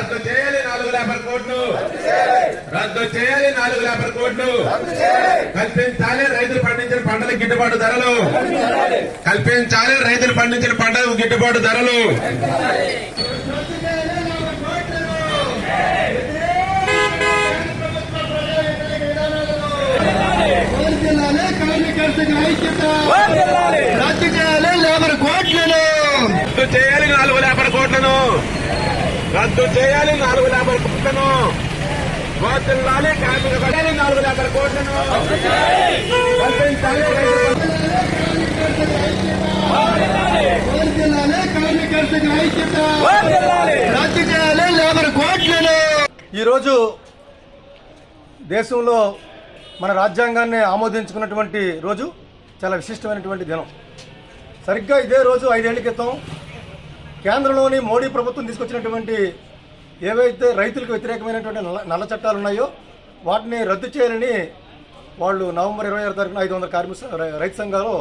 రద్దు చేయాలి నాలుగు లేబర్ కోడ్లు రద్దు చేయాలి నాలుగు లేబర్ కోడ్లు కల్పించాలి రైతులు పండించిన పంటలకు గిట్టుబాటు ధరలు. కల్పించాలి రైతులు పండించిన పంటలకు గిట్టుబాటు ధరలు. రద్దు చేయాలి నాలుగు లేబర్ కోట్లను. రద్దు చేయాలి నాలుగు లేబర్ కోట్లను. వదిలాలి కార్మిక పడాలి నాలుగు లేబర్ కోట్లను. కల్పించాలి వర్ధిల్లాలి రద్దు చేయాలి లేబర్ కోట్లను ఈరోజు దేశంలో మన రాజ్యాంగాన్ని ఆమోదించుకున్నటువంటి రోజు చాలా విశిష్టమైనటువంటి దినం. సరిగ్గా ఇదే రోజు ఐదేళ్ళ క్రితం కేంద్రంలోని మోడీ ప్రభుత్వం తీసుకొచ్చినటువంటి ఏవైతే రైతులకు వ్యతిరేకమైనటువంటి నల్ల నల్ల చట్టాలు ఉన్నాయో వాటిని రద్దు చేయాలని వాళ్ళు నవంబర్ ఇరవై ఆరు తారీఖున ఐదు వందల కార్మిక రైతు సంఘాలు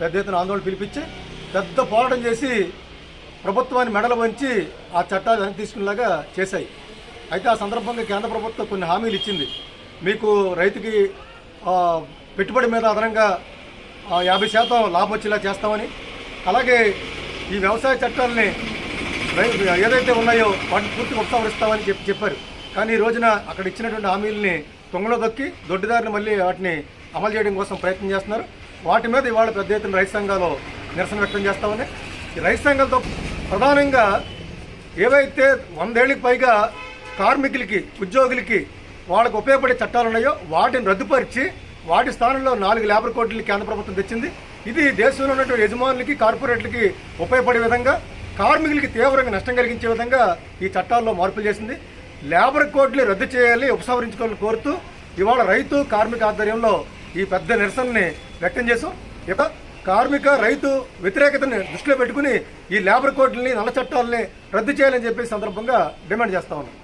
పెద్ద ఎత్తున ఆందోళన పిలిపించి పెద్ద పోరాటం చేసి ప్రభుత్వాన్ని మెడలు వంచి ఆ చట్టాలు వెనక్కి తీసుకునేలాగా చేశాయి. అయితే ఆ సందర్భంగా కేంద్ర ప్రభుత్వం కొన్ని హామీలు ఇచ్చింది. మీకు రైతుకి పెట్టుబడి మీద అదనంగా యాభై శాతం లాభం వచ్చేలా చేస్తామని. అలాగే ఈ వ్యవసాయ చట్టాలని ఏదైతే ఉన్నాయో వాటిని పూర్తిగా ఉపసంహరిస్తామని చెప్పి చెప్పారు. కానీ ఈ రోజున అక్కడ ఇచ్చినటువంటి హామీలని తొంగలో దొక్కి దొడ్డిదారిని మళ్ళీ వాటిని అమలు చేయడం కోసం ప్రయత్నం చేస్తున్నారు. వాటి మీద ఇవాళ పెద్ద ఎత్తున రైతు సంఘాలు నిరసన వ్యక్తం చేస్తామని ఈ రైతు సంఘాలతో ప్రధానంగా ఏవైతే వందేళ్ళకి పైగా కార్మికులకి ఉద్యోగులకి వాళ్ళకు ఉపయోగపడే చట్టాలు ఉన్నాయో వాటిని రద్దుపరిచి వాటి స్థానంలో నాలుగు లేబర్ కోట్లు కేంద్ర ప్రభుత్వం తెచ్చింది. ఇది దేశంలో ఉన్నటువంటి యజమానులకి కార్పొరేట్లకి ఉపయోగపడే విధంగా కార్మికులకి తీవ్రంగా నష్టం కలిగించే విధంగా ఈ చట్టాల్లో మార్పులు చేసింది. లేబర్ కోడ్లు రద్దు చేయాలి ఉపసంహరించుకోవాలని కోరుతూ ఇవాళ రైతు కార్మిక ఆధ్వర్యంలో ఈ పెద్ద నిరసనని వ్యక్తం చేశాం. ఇక కార్మిక రైతు వ్యతిరేకతని దృష్టిలో పెట్టుకుని ఈ లేబర్ కోడ్లని నల్ల చట్టాలని రద్దు చేయాలని చెప్పి సందర్భంగా డిమాండ్ చేస్తా ఉన్నాం.